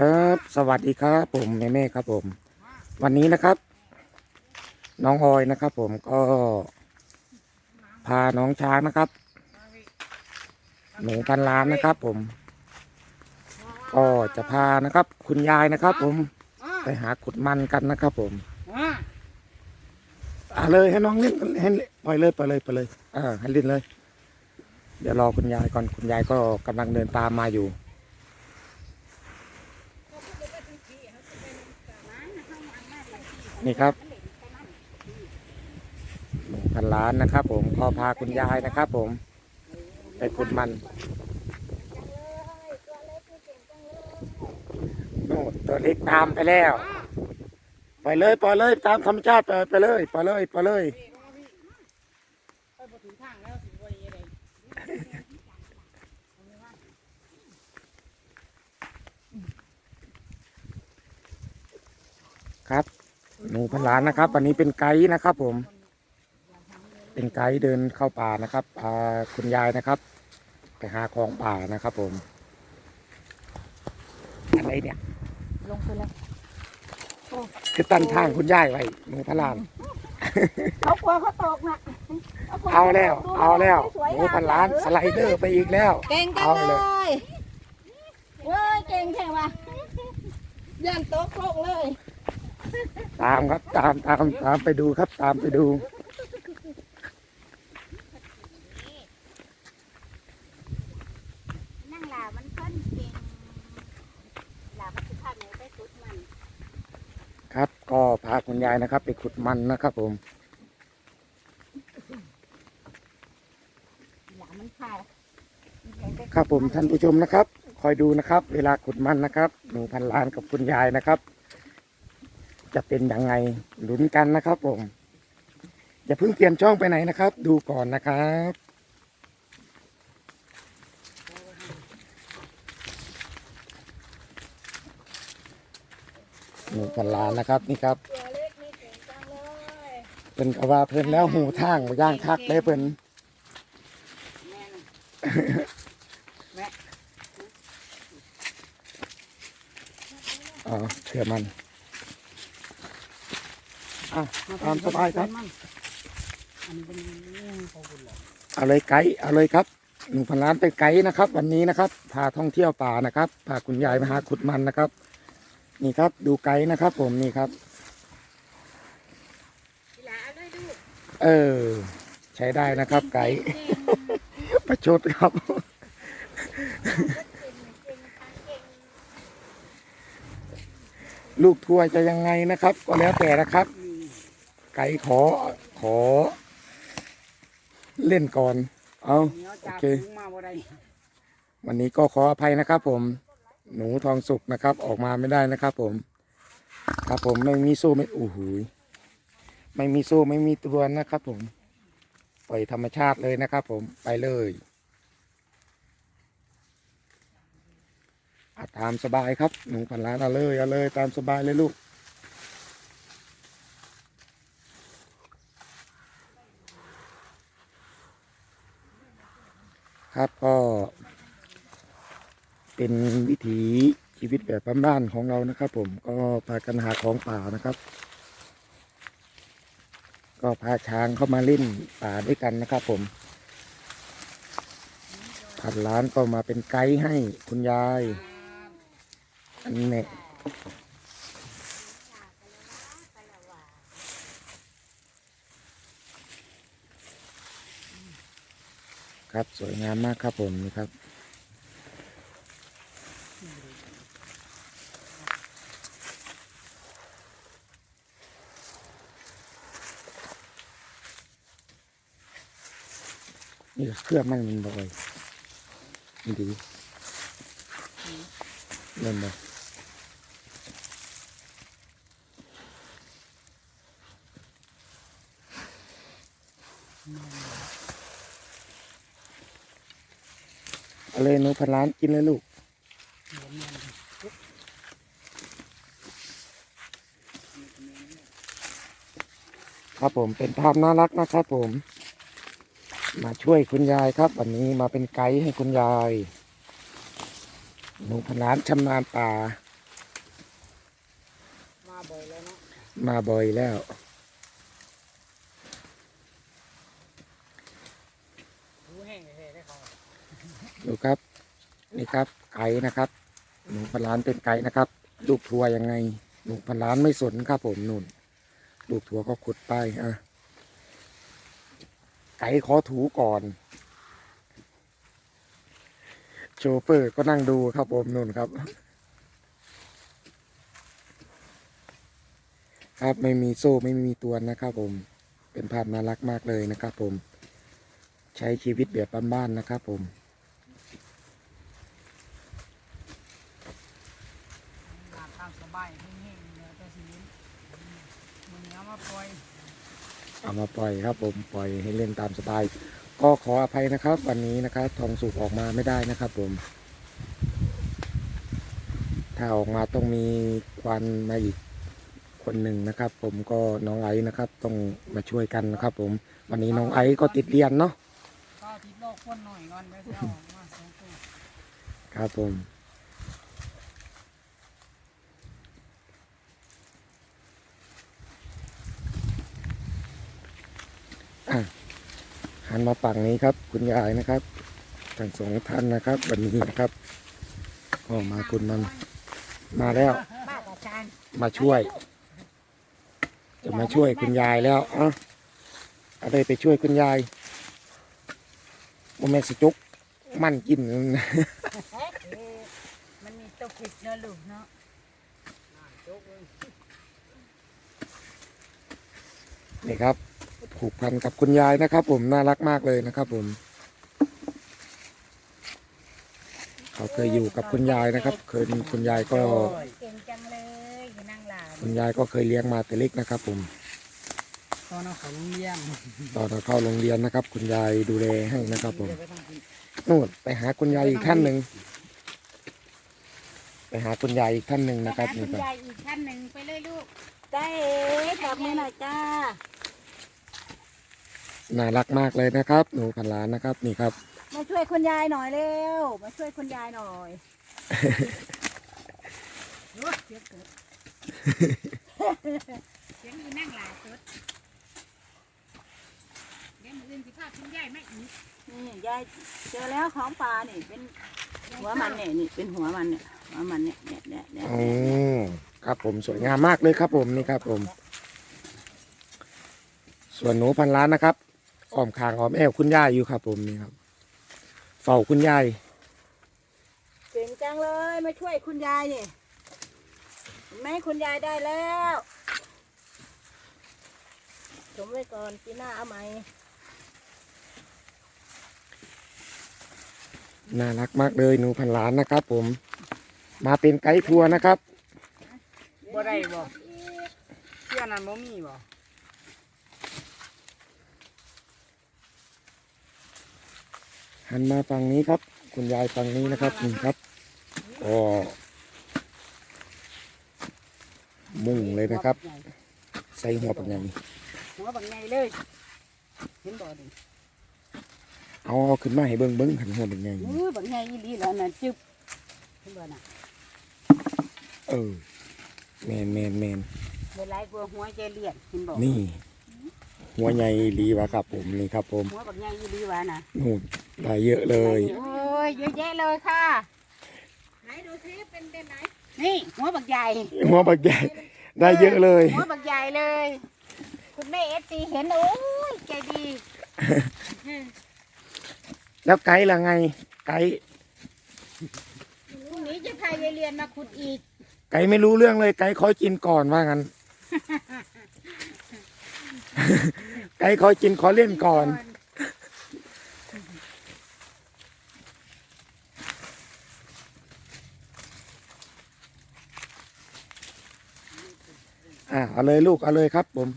ครับสวัสดีครับผมแม่แม่ครับผม วันนี้นะครับ น้องออยนะครับ ผมก็พาน้องช้างนะครับ หนูพันล้านนะครับ ผม ก็จะพานะครับ คุณยายนะครับ ผมไปหาขุดมันกันนะครับ ผมอ่าเลยให้น้องเล่นให้เล่นปล่อยเลยปล่อยเลยปล่อยเลย อ่าให้เล่นเลย เดี๋ยวรอคุณยายก่อนคุณยายก็กำลังเดินตามมาอยู่ นี่ครับหนึ่งพันล้านนะครับ ผมขอพาคุณยายนะครับ ผมไปขุดมันโน่นตัวเล็กตามไปแล้ว ไปเลยปล่อยเลยตามธรรมชาติไปไปเลยปล่อยเลยปล่อยเลย ไปบ่ถึงทางแล้วสิบ่ได้ยังไง ครับ หนูพันล้านนะครับ วันนี้เป็นไกด์นะครับ ผม เป็นไกด์เดินเข้าป่านะครับพาคุณยายนะครับ ไปหาของป่านะครับ ผมอะไรเนี่ยลงไปแล้วคือตั้นทางคุณยายไว้หนูพันล้านเขากลัวเขาตกน่ะกเอาแล้ว เอาแล้วสวยหๆมูพันล้านสไลเดอร์ไปอีกแล้วเก่งจังเอาเลเลยยเว้ยเก่งแค่ว่ะยันตกโลกเลย ตามครับตามตามตามไปดูครับ ตามไปดู นั่งหลามันค่อนเก่งหลามันคือภาพไหนไปสุดมัน ครับ ก็พาคุณยายนะครับ ไปขุดมันนะครับผมหลามันพาครับผมท่านผู้ชมนะครับ คอยดูนะครับ เวลาขุดมันนะครับหนูพันล้านกับคุณยายนะครับ จะเป็นยังไงลุ้นกันนะครับผม อย่าเพิ่งเปลี่ยนช่องไปไหนนะครับ ดูก่อนนะครับหนูพันล้านนะครับนี่ครับตัวเล็กนี่เก่งจังเลยเป็นกว่าเพิ่นแล้วหูทางย่างคักเลยเพิ่นแม่อ๋อเชื่อมัน อะตามสบายครับอันนี้เป็นเรื่องของคุณเหรอเอาเลยไกด์เอาเลยครับหนึ่งพันล้านเป็นไกด์นะครับ วันนี้นะครับพาท่องเที่ยวป่านะครับพาคุณยายมาหาขุดมันนะครับ นี่ครับดูไกด์นะครับ ผมนี่ครับหลาเลยดูเออ ใช้ได้นะครับ ไกด์ประชดครับเก่งเก่งทางเก่งลูกทัวร์จะยังไงนะครับ ก็แล้วแต่นะครับ ไกด์ขอขอ เล่นก่อน เอาเหนียวจากโอเคถุงมาบ่ได้วันนี้ก็ขออภัยนะครับ ผม หนูทองสุกนะครับ ออกมาไม่ได้นะครับ ผม ครับผมไม่มีโซ่ไม่โอ้โหยไม่มีโซ่ไม่มีตัวนะครับ ผม ปล่อยธรรมชาติเลยนะครับ ผมไปเลยอะตามสบายครับหนูพันล้านเอาเลยเอาเลย ตามสบายเลยลูก ครับก็เป็นวิถีชีวิตแบบบ้านๆของเรานะครับ ผมก็พากันหาของป่านะครับ ก็พาช้างเข้ามาเล่นป่าด้วยกันนะครับ ผมพันล้านก็มาเป็นไกด์ให้คุณยายอันเนี่ ครับสวยงามมากครับผมนี่ครับ นี่เครื่องมันมันบ่อยนี่ดีเล่นบ่เอาเลยหนูพันล้านกินเลยลูกครับผมเป็นภาพน่ารักนะครับผม มาช่วยคุณยายครับ วันนี้มาเป็นไกด์ให้คุณยายหนูพนานชำนาญป่าบ่อยแล้วเนาะมาบ่อยแล้ว รู้แห้งแท้ได้เขา ดูครับ นี่ครับไก่นะครับ หนูพันล้านเป็นไก่นะครับ ลูกทัวร์ยังไง หนูพันล้านไม่สนครับผมนุ่น ลูกทัวก็ขุดไปอะไก่ขอถูก่อน โชเฟอร์ก็นั่งดูครับผมนุ่นครับ ครับไม่มีโซ่ไม่มีตัวนะครับผมเป็นภาพน่ารักมากเลยนะครับผม ใช้ชีวิตแบบบ้านๆนะครับผม ลาบตามสบายแห้งๆเนี่ยแต่สิ มื้อนี้เอามาปล่อยเอามาปล่อยครับผมปล่อยให้เล่นตามสบาย ก็ขออภัยนะครับ วันนี้นะครับทองสุกออกมาไม่ได้นะครับผม ถ้าออกมาต้องมีควันมาอีกคนหนึ่งนะครับ ผมก็น้องไอซ์นะครับ ต้องมาช่วยกันนะครับ ผม วันนี้น้องไอซ์ก็ติดเรียนเนาะก็ติดโลกคนหน่อยก่อนไปเที่ยวออกมาสองตัวครับผม หันมาฝั่งนี้ครับ คุณยายนะครับทั้งสองท่านนะครับวันนี้นะครับก็มาคุณมันมาแล้ว บ้านอาจารย์มาช่วย จะมาช่วยคุณยายแล้วเอะอะไรไปช่วยคุณยายโมแม่นสิจุกมันกินเออมันมีตัวผิดเนอะลูกเนาะนี่ครับ ผูกพันกับคุณยายนะครับ ผมน่ารักมากเลยนะครับ ผม เขาเคยอยู่กับคุณยายนะครับ เคยคุณยายก็ เก่งจังเลยนั่งหลานคุณยายก็เคยเลี้ยงมาแต่เล็กนะครับ ผม ตอนเอาขาโรงเรียนตอนเราเข้าโรงเรียนนะครับ คุณยายดูแลให้นะครับ ผมนู่นไปหาคุณยายอีกท่านหนึ่งไปหาคุณยายอีกท่านหนึ่งนะครับนี่คุณครับ ยายอีกท่านหนึ่งไปเลยลูก จ้าเอ๋จับมือหน่อยจ้า น่ารักมากเลยนะครับ หนูพันล้านนะครับ นี่ครับ มาช่วยคุณยายหน่อยเร็ว มาช่วยคุณยายหน่อยโอ้ยเสียงเกิดเสียงอยู่นั่งหลานสุดเดี๋ยวมืออื่นสิพาคุณยายมาอีกนี่ยายเจอแล้วของปลานี่เป็นหัวมันเนี่ยนี่เป็นหัวมันเนี่ยหัวมันเนี่ยเนี่ยเนี่ยเนี่ยอ๋อครับผมสวยงามมากเลยครับผมนี่ครับผม ส่วนหนูพันล้านนะครับ อ้อมคางอ้อมแอวคุณยายอยู่ครับ ผมนี่ครับ เฝ้าคุณยายเก่งจังเลยมาช่วยคุณยายนี่เห็นไหมคุณยายได้แล้วสมไว้ก่อนปีหน้าเอาใหม่น่ารักมากเลยหนูพันล้านนะครับ ผม มาเป็นไกด์ทัวร์นะครับ บ่ได้บ่เที่ยนั้นบ่มีบ่ หันมาฝั่งนี้ครับ คุณยายฝั่งนี้นะครับนี่ครับก็มุ่งเลยนะครับ ใส่หัวปักใหญ่หัวบักใหญ่เลยเห็นบ่ดิเอาเอาขึ้นมาให้เบิ้งเบิ้งหันหัวปักใหญ่อุ้ยบักใหญ่อีหลีแล้วน่ะจึ๊บเห็นบ่น่ะเออแมนแมนแมนเวลาหัวหัวใจเลียดเห็นบ่นี่ หัวใหญ่อีหลีวะครับผมนี่ครับผมหัวบักใหญ่อีหลีว่าน่ะนู่นได้เยอะเลย โอ้ยเยอะแยะเลยค่ะไหนดูซิเป็นเป็นไหนนี่หัวบักใหญ่ หัวปักใหญ่ ได้เยอะเลย หัวบักใหญ่เลย คุณแม่เอฟซีเห็นโอ้ยใจดี แล้วไกด์ล่ะไง ไกด์พรุ่งนี้จะพายายเรียนมาขุดอีก ไกด์ไม่รู้เรื่องเลยไกด์คอยกินก่อนว่างั้น ไกด์คอยกินขอเล่นก่อน อ่าเอาเลยลูกเอาเลยครับผม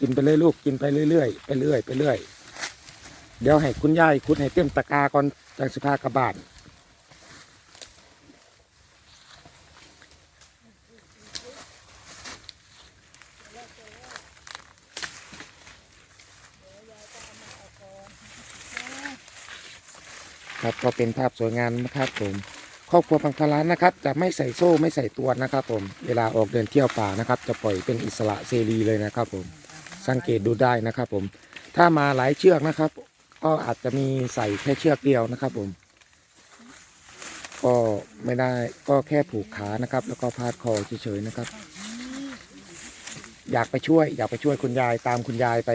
กินไปเลยลูกกินไปเรื่อยๆไปเรื่อยไปเรื่อยเดี๋ยวให้คุณยายคุณให้เต็มตะกาก่อนจากสิพากระบาด ครับก็เป็นภาพสวยงามนะครับผมครอบครัวพังพลานนะครับ จะไม่ใส่โซ่ไม่ใส่ตัวนะครับผมเวลาออกเดินเที่ยวป่านะครับ จะปล่อยเป็นอิสระเสรีเลยนะครับผมสังเกตดูได้นะครับผมถ้ามาหลายเชือกนะครับ ก็อาจจะมีใส่แค่เชือกเดียวนะครับผมก็ไม่ได้ก็แค่ผูกขานะครับ แล้วก็พาดคอเฉยๆนะครับ อยากไปช่วย อยากไปช่วยคุณยายตามคุณยายไป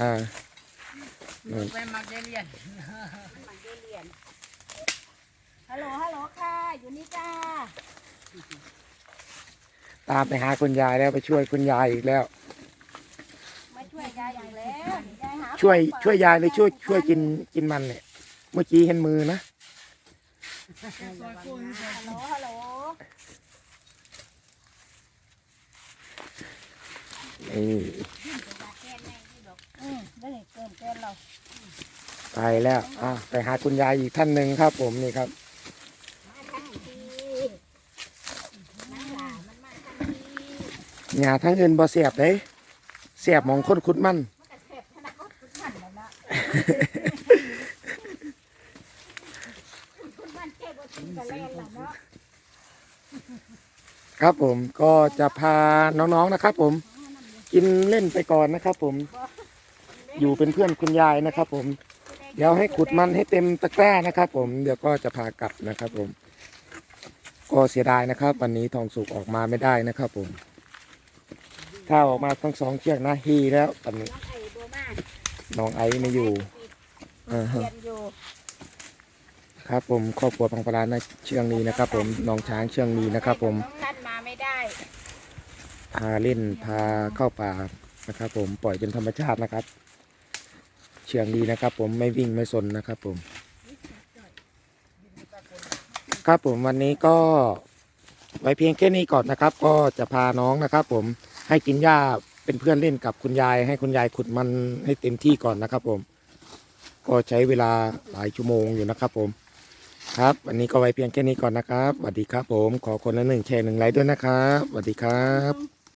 อ่า ลูกไปมักได้เรียนมันได้เรียนฮัลโหลฮัลโหลค่ะอยู่นี่จ้าตามไปหาคุณยายแล้วไปช่วยคุณยายอีกแล้ว มาช่วยยายอย่างแล้วยายหาช่วยของฝากช่วยยายเลยช่วยช่วยกินกินมันเนี่ย เมื่อกี้เห็นมือนะซอยกุ้งซอยฮัลโหลฮัลโหลนี่อืมได้เกินเกินเรา ไปแล้วอะไปหาคุณยายอีกท่านหนึ่งครับผมนี่ครับหลาทั้งทีหญ้าทั้งอื่นบ่เสียบเลยเสียบมองคนขุดมันมันก็เสพธนาคารทุกมันแล้วนคุณมันเจ็บบ่ถึงกัน ครับผมก็จะพาน้องๆนะครับ ผม กินเล่นไปก่อนนะครับ ผม อยู่เป็นเพื่อนคุณยายนะครับ ผม เดี๋ยวให้ขุดมันให้เต็มตะกร้านะครับ ผมเดี๋ยวก็จะพากลับนะครับ ผม ก็เสียดายนะครับ วันนี้ทองสุกออกมาไม่ได้นะครับ ผม ถ้าออกมาทั้งสองเชือกนะฮีแล้วตอนนี้ น้องไอ้ไอซ์ไม่อยู่อ่าฮะ ครับผมครอบครัวพังปลานเชืองนี้นะครับ ผมน้องช้างเชืองนี้นะครับ ผมน้องนัดมาไม่ได้พาเล่นพาเข้าป่านะครับ ผมปล่อยเป็นธรรมชาตินะครับ เชืองดีนะครับ ผมไม่วิ่งไม่สนนะครับ ผม ครับผมวันนี้ก็ไว้เพียงแค่นี้ก่อนนะครับ ก็จะพาน้องนะครับ ผมให้กินหญ้าเป็นเพื่อนเล่นกับคุณยาย ให้คุณยายขุดมันให้เต็มที่ก่อนนะครับ ผม ก็ใช้เวลาหลายชั่วโมงอยู่นะครับ ผม ครับ วันนี้ก็ไว้เพียงแค่นี้ก่อนนะครับสวัสดีครับ ผมขอคนละหนึ่งแชร์หนึ่งไลค์ด้วยนะครับสวัสดีครับ